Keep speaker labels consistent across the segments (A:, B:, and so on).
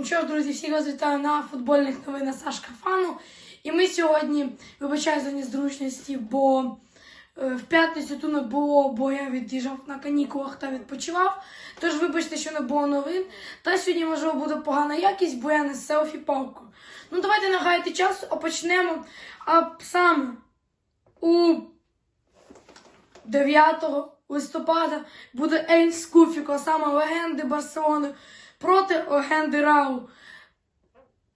A: Ну що ж, друзі, всіх вас вітаю на футбольних новинах Сашка Фану. І ми сьогодні, вибачаю за незручності, бо е, в п'ятницю тут не було, бо я від'їжджав на канікулах та відпочивав. Тож вибачте, що не було новин. Та сьогодні, можливо, буде погана якість, бо я не селфі палкою. Ну давайте не гаяти часу, а почнемо. А саме у 9 листопада буде Ель Скуфіко, саме легенди Барселони проти легенди Рау.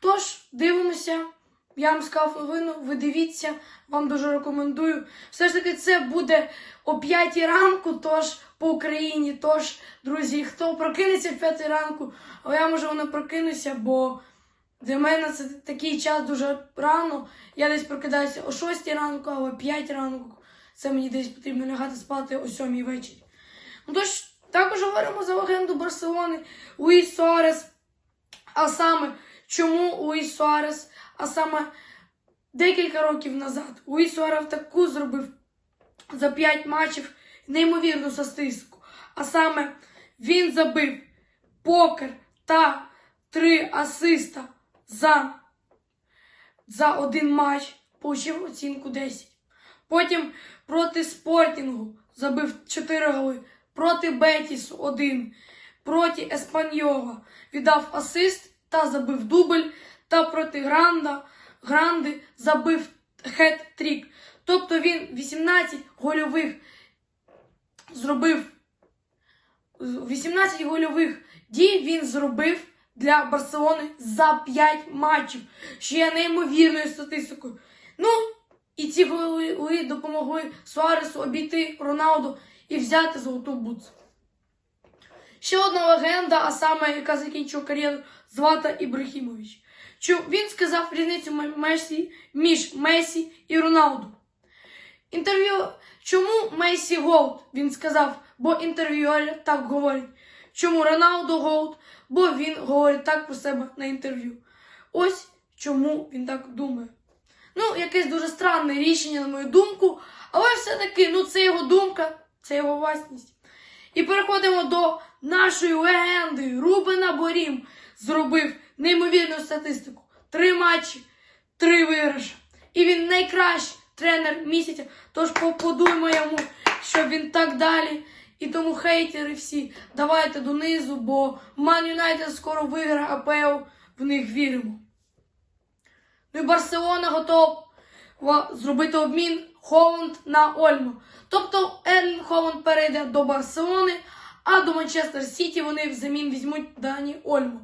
A: Тож, дивимося. Я вам сказав новину, ви дивіться, вам дуже рекомендую. Все ж таки, це буде о 5 ранку, тож по Україні. Тож, друзі, хто прокинеться в 5 ранку, але я можливо не прокинуся, бо для мене це такий час дуже рано. Я десь прокидаюся о 6 ранку, або 5 ранку. Це мені десь потрібно лягати спати о 7 вечора. Ну тож, також говоримо за легенду Барселони Луїс Суарес. А саме, чому Луїс Суарес? А саме декілька років назад Луїс Суарес таку зробив за 5 матчів неймовірну статистику. А саме він забив покер та 3 асиста за, за один матч, получив оцінку 10. Потім проти Спортінгу забив 4 голи, проти Бетісу 1, проти Еспаньола віддав асист та забив дубль, та проти Гранда, Гранди забив хет-трік. Тобто він 18 гольових зробив 18 гольових дій він зробив для Барселони за 5 матчів, що є неймовірною статистикою. Ну, і ці голи допомогли Суаресу обійти Роналду і взяти золоту бутсу. Ще одна легенда, а саме яка закінчила кар'єру Злата Ібрахімович. Він сказав різницю Месі між Месі і Роналду. Інтерв'ю, чому Месі Голд? Він сказав, бо інтерв'юери так говорять. Чому Роналду Голд? Бо він говорить так про себе на інтерв'ю. Ось чому він так думає. Ну, якесь дуже странне рішення, на мою думку, але все-таки, ну, це його думка, це його власність. І переходимо до нашої легенди. Рубена Борім зробив неймовірну статистику. Три матчі, три виграші. І він найкращий тренер місяця. Тож поаплодуємо йому, щоб він так далі. І тому хейтери всі, давайте донизу, бо Ман Юнайтед скоро виграє АПЛ, в них віримо. Ну і Барселона готова зробити обмін Холланд на Ольму. Тобто Ерлін Холланд перейде до Барселони, а до Манчестер Сіті вони взамін візьмуть Дані Ольму.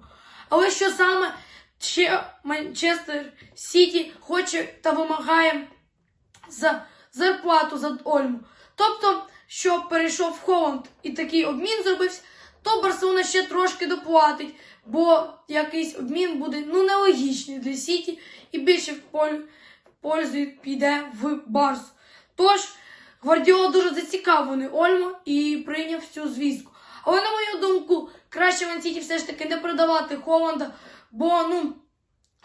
A: Але що саме ще Манчестер Сіті хоче та вимагає за зарплату за Ольму? Тобто, що перейшов Холланд і такий обмін зробився, то Барселона ще трошки доплатить, бо якийсь обмін буде ну нелогічний для Сіті і більше в поль, пользу піде в Барс. Тож, Гвардіола дуже зацікавлений Ольмо і прийняв цю звістку. Але, на мою думку, краще в все ж таки не продавати Холланда, бо ну,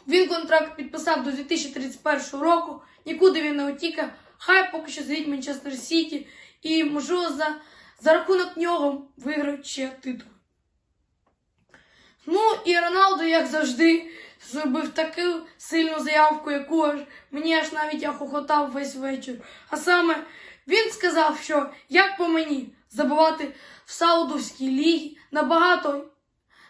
A: він контракт підписав до 2031 року, нікуди він не утікає. Хай поки що сидить Манчестер Сіті і, можливо, за, за рахунок нього виграють ще титул. Ну і Роналду, як завжди, зробив таку сильну заявку, яку аж мені аж навіть я хохотав весь вечір. А саме він сказав, що як по мені забувати в Саудовській лігі набагато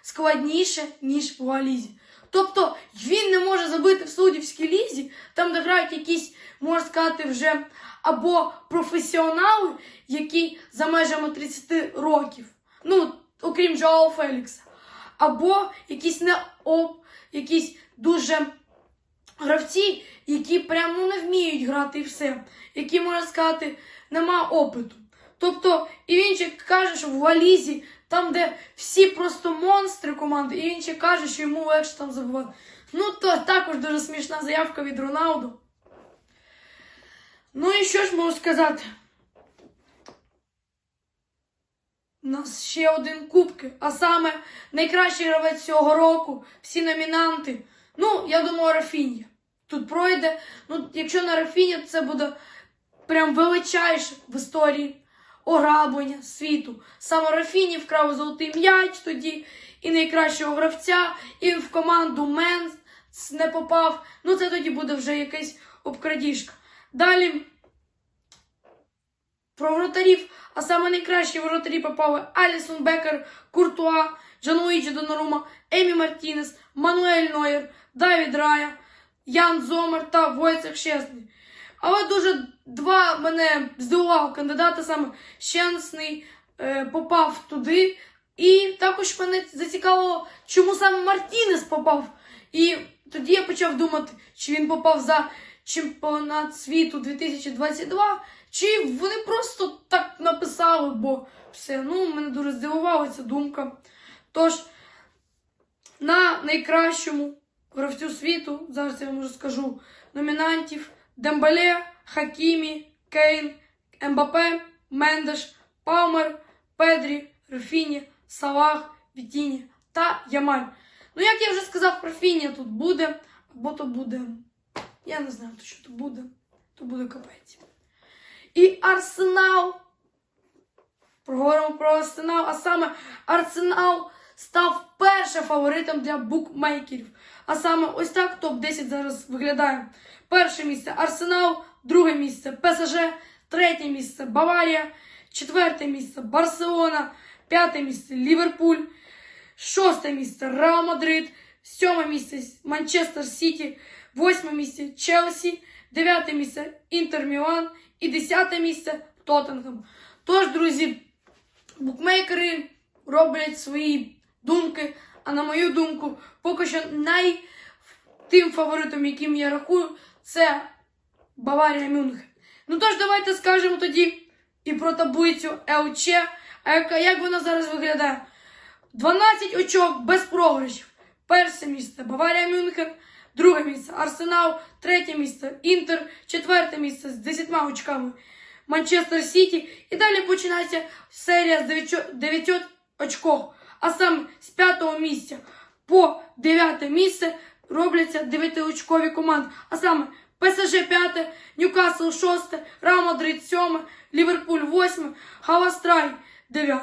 A: складніше, ніж в Галізі. Тобто він не може забити в Саудівській лізі, там де грають якісь, можна сказати, вже або професіонали, які за межами 30 років, ну, окрім Джоао Фелікса, або якісь не якісь дуже гравці, які прямо ну, не вміють грати і все, які, можна сказати, нема опиту. Тобто, і він ще каже, що в Валізі, там, де всі просто монстри команди, і він ще каже, що йому легше там забувати. Ну, то також дуже смішна заявка від Роналду. Ну і що ж можу сказати? У нас ще один кубки, а саме найкращий гравець цього року, всі номінанти. Ну, я думаю, Рафінія. Тут пройде. Ну, якщо на Рафіні, це буде прям величайше в історії ограблення світу. Саме Рафіні вкрав золотий м'яч тоді. і найкращого гравця, і в команду Менс не попав. Ну це тоді буде вже якась обкрадіжка. Далі про вратарів, а саме найкращі воротарі попали Алісон Бекер, Куртуа, Джануїджі Донорума, Емі Мартінес, Мануель Нойер, Давід Рая, Ян Зомер та Войцех Щесний. Але дуже два мене здивували кандидати, саме Щесний е, попав туди. І також мене зацікавило, чому саме Мартінес попав. І тоді я почав думати, чи він попав за чемпіонат світу 2022, чи вони просто так написали, бо все, ну, мене дуже здивувала ця думка. Тож, на найкращому гравцю світу, зараз я вам вже скажу, номінантів Дембеле, Хакімі, Кейн, Ембапе, Мендеш, Палмер, Педрі, Рафіні, Салах, Вітіні та Ямаль. Ну, як я вже сказав, Рафіні тут буде, або то буде. Я не знаю, то що то буде. То буде капець. І Арсенал. Проговоримо про Арсенал, а саме Арсенал став першим фаворитом для букмейкерів. А саме ось так топ-10 зараз виглядає. Перше місце Арсенал, друге місце ПСЖ, третє місце Баварія, четверте місце Барселона, п'яте місце Ліверпуль, шосте місце Реал Мадрид, сьоме місце Манчестер Сіті, восьме місце Челсі, дев'яте місце Інтер Мілан і десяте місце Тоттенхем. Тож, друзі, букмекери роблять свої думки, а на мою думку, поки що най тим фаворитом, яким я рахую, це Баварія Мюнхен. Ну тож, давайте скажемо тоді і про таблицю ЛЧ, а як вона зараз виглядає. 12 очок без програшів. Перше місце Баварія Мюнхен, друге місце Арсенал, третє місце Інтер, четверте місце з 10 очками Манчестер Сіті. І далі починається серія з 9, 9 очков. А саме з 5 місця по 9 місце робляться 9-очкові команди. А саме ПСЖ 5, Ньюкасл 6, Реал Мадрид 7, Ліверпуль 8, Галастрай 9.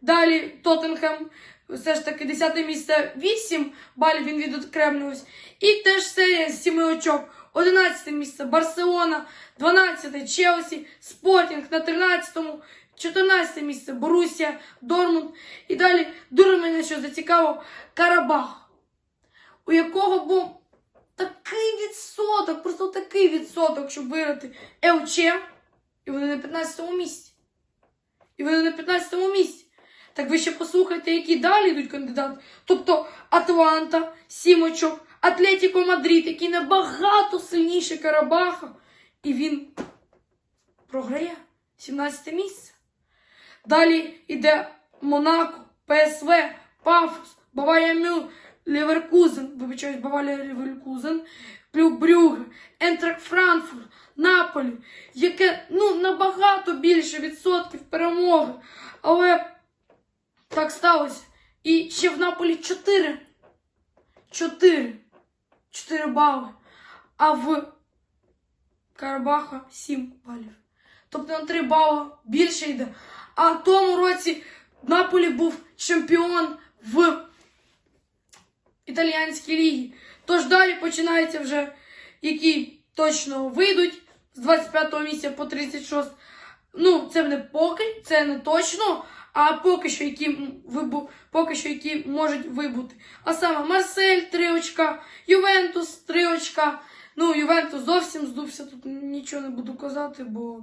A: Далі Тоттенхем, все ж таки 10 місце 8 балів він відокремлювався. І теж серія з 7 очок. 11 місце Барселона, 12 Челсі, Спортінг на 13-му, 14 місце Борусія, Дормунд. І далі дуже мене що зацікавив Карабах, у якого був такий відсоток, просто такий відсоток, щоб виграти ЛЧ, і вони на 15-му місці. І вони на 15-му місці. Так ви ще послухайте, які далі йдуть кандидати. Тобто Атланта, 7 очок, Атлетіко Мадрид, який набагато сильніший Карабаха. І він програє 17 місце. Далі йде Монако, ПСВ, Пафос, Баварія Мюн, Леверкузен, вибачаюсь, Баварія Леверкузен, Брюге, Ентрак Франкфурт, Наполі, яке ну, набагато більше відсотків перемоги. Але так сталося. І ще в Наполі 4. 4. 4 бали. А в Карабаха 7 балів. Тобто на 3 бали більше йде. А в тому році Наполі був чемпіон в італіянській лігі. Тож далі починаються вже, які точно вийдуть з 25 місця по 36. Ну, це не поки, це не точно, а поки що, які вибу, поки що, які можуть вибути. А саме Марсель 3 очка, Ювентус 3 очка. Ну, Ювентус зовсім здувся, тут нічого не буду казати, бо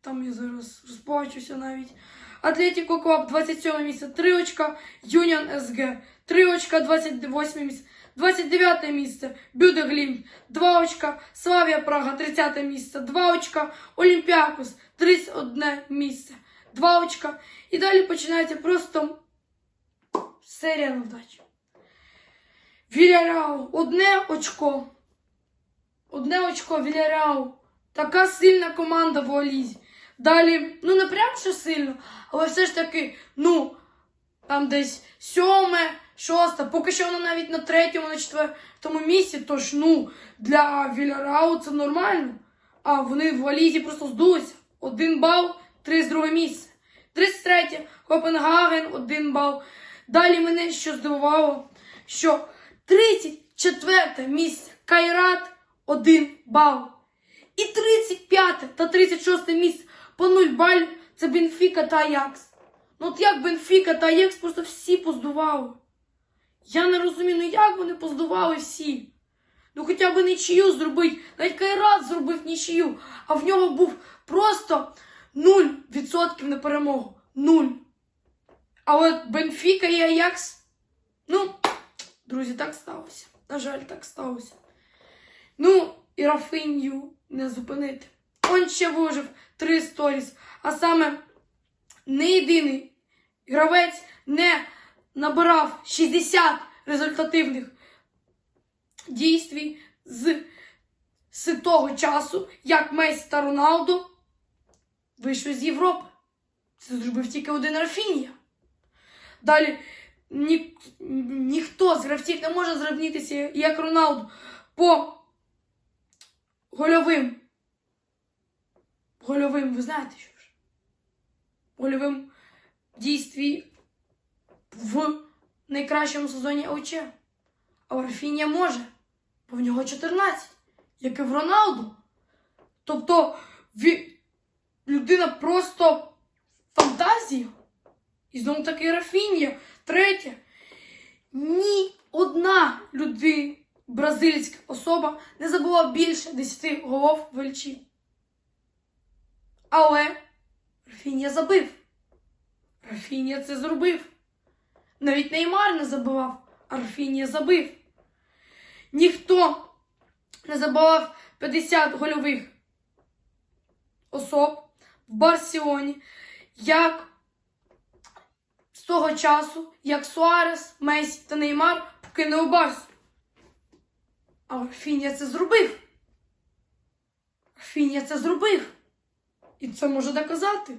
A: там я зараз розплачуся навіть. Атлетіко Клаб 27 місце 3 очка, Юніон СГ 3 очка, 28 місце. 29 місце Бюдеглім 2 очка, Славія Прага 30 місце 2 очка, Олімпіакус 31 місце 2 очка. І далі починається просто серія невдач. Вільяреал одне очко. Одне очко Вільяреал. Така сильна команда в Олізі. Далі, ну не прям що сильно, але все ж таки, ну, там десь сьоме, шосте, поки що вона навіть на третьому, на четвертому місці, тож ну, для Вільярау це нормально. А вони в Валізі просто здулися. Один бал, 32 місце. 33 Копенгаген, один бал. Далі мене що здивувало, що 34 місце Кайрат 1 бал. І 35 та 36 місце по 0 балів це Бенфіка та Аякс. Ну от як Бенфіка та Аякс просто всі поздували. Я не розумію, ну як вони поздували всі? Ну хоча б нічию зробить. Навіть Кайрат зробив нічию, а в нього був просто 0% на перемогу. Нуль. А от Бенфіка і Аякс, ну, друзі, так сталося. На жаль, так сталося. Ну, і Рафинью не зупинити. Он ще вижив три сторіс, а саме не єдиний гравець не набирав 60 результативних дійствій з, з того часу, як Месі та Роналду вийшли з Європи. Це зробив тільки один Рафінія. Далі ні, ніхто з гравців не може зрівнятися як Роналду по гольовим. Гольовим, ви знаєте що ж? Гольовим дійстві в найкращому сезоні ОЧ. А Рафінія може, бо в нього 14, як і в Роналду. Тобто ві- людина просто фантазія. І знову таки Рафінія. Третє. Ні одна людина, бразильська особа, не забула більше 10 голов в ЛЧ. Але Рафінія забив. Рафінія це зробив. Навіть Неймар не забивав, а Рафінія забив. Ніхто не забивав 50 гольових особ в Барселоні, як з того часу, як Суарес, Месі та Неймар покинули Барсу. А Рафінія це зробив. Рафінія це зробив. І це може доказати.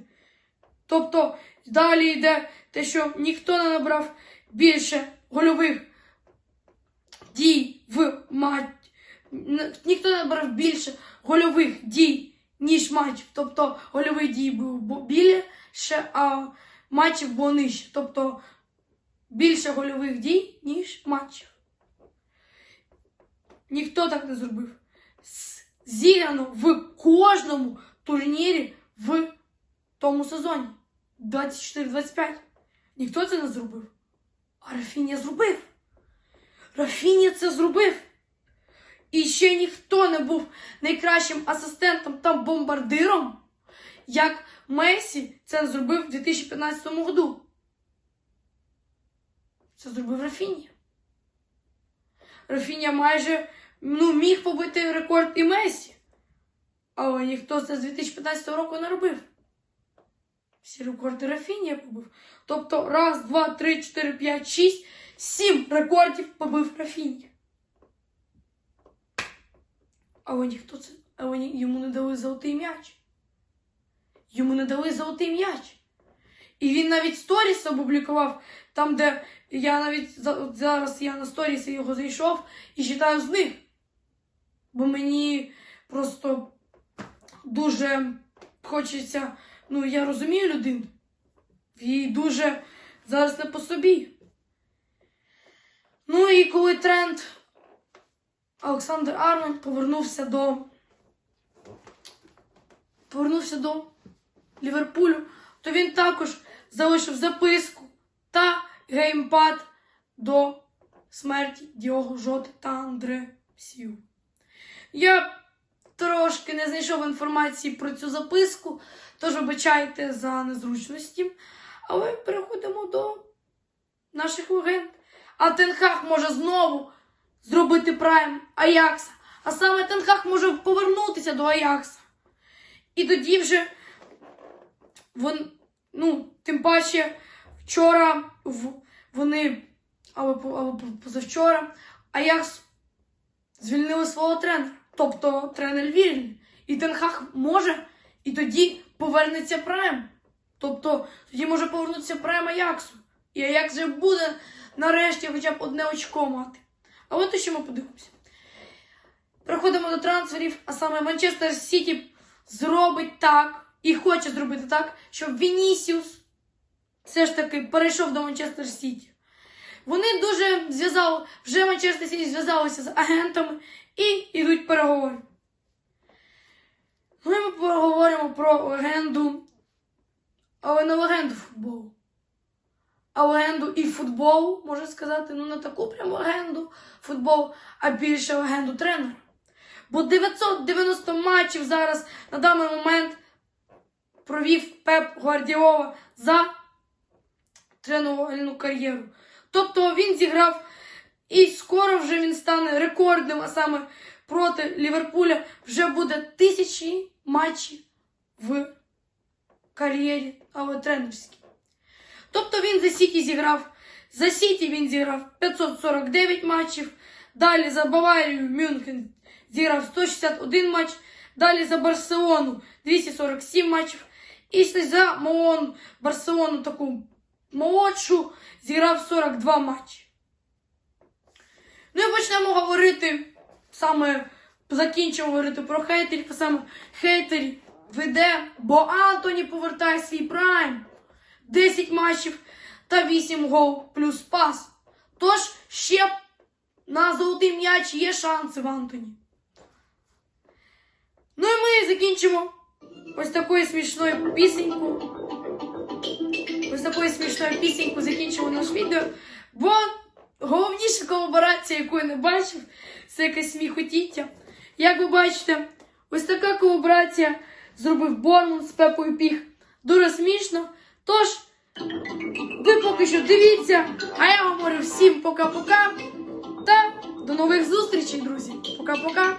A: Тобто далі йде те, що ніхто не набрав більше гольових дій в матч. Ніхто не набрав більше гольових дій, ніж матчів. Тобто гольових дій було більше, а матчів було нижче. Тобто більше гольових дій, ніж матчів. Ніхто так не зробив. Зіграно в кожному турнірі в тому сезоні. 24-25. Ніхто це не зробив. А Рафінія зробив. Рафінія це зробив. І ще ніхто не був найкращим асистентом та бомбардиром, як Месі це зробив в 2015 году. Це зробив Рафінія. Рафінія майже ну, міг побити рекорд і Месі. Але ніхто це з 2015 року не робив. Всі рекорди Рафінія побив. Тобто раз, два, три, чотири, п'ять, шість, сім рекордів побив Рафінія. Але ніхто це. Але ні- йому не дали золотий м'яч. Йому не дали золотий м'яч. І він навіть сторіс опублікував, там, де я навіть зараз я на сторіси його зайшов і читаю з них. Бо мені просто дуже хочеться. Ну, я розумію людину. Їй дуже зараз не по собі. Ну і коли тренд Олександр Арнольд повернувся до. Повернувся до Ліверпулю, то він також залишив записку та геймпад до смерті Діого Жоти та Андре Сів. Я трошки не знайшов інформації про цю записку, тож вибачайте за незручності. Але переходимо до наших легенд. А Тенхах може знову зробити прайм Аякса. А саме Тенхах може повернутися до Аякса. І тоді вже вон, ну, тим паче вчора вони, або, або позавчора, Аякс звільнили свого тренера. Тобто тренер вільний. І Тенхах може, і тоді повернеться Прайм. Тобто тоді може повернутися Прайм Аяксу. І Аякс вже буде нарешті хоча б одне очко мати. А от і що ми подивимося. Переходимо до трансферів, а саме Манчестер Сіті зробить так і хоче зробити так, щоб Вінісіус все ж таки перейшов до Манчестер Сіті. Вони дуже зв'язали, вже Манчестер Сіті зв'язалися з агентами і йдуть переговори. Ну і ми поговоримо про легенду, але не легенду футболу. А легенду і футболу, можна сказати, ну не таку прям легенду футболу, а більше легенду тренера. Бо 990 матчів зараз на даний момент провів Пеп Гвардіола за тренувальну кар'єру. Тобто він зіграв і скоро вже він стане рекордним, а саме проти Ліверпуля вже буде тисячі матчів в кар'єрі, але тренерській. Тобто він за Сіті зіграв. За Сіті він зіграв 549 матчів. Далі за Баварію Мюнхен зіграв 161 матч. Далі за Барселону 247 матчів. І за Моон Барселону таку молодшу зіграв 42 матчі. Ну і почнемо говорити саме закінчимо говорити про хейтерів, саме хейтерів веде, бо Антоні повертає свій прайм. 10 матчів та 8 гол плюс пас. Тож ще на золотий м'яч є шанси в Антоні. Ну і ми закінчимо ось такою смішною пісенькою. Ось такою смішною пісенькою закінчимо наш відео. Бо головніша колаборація, яку я не бачив, це якесь сміхотіття. Як ви бачите, ось така колаборація зробив Борман з Пепою Піг. Дуже смішно. Тож, ви поки що дивіться, а я вам говорю всім пока-пока. Та до нових зустрічей, друзі. Пока-пока.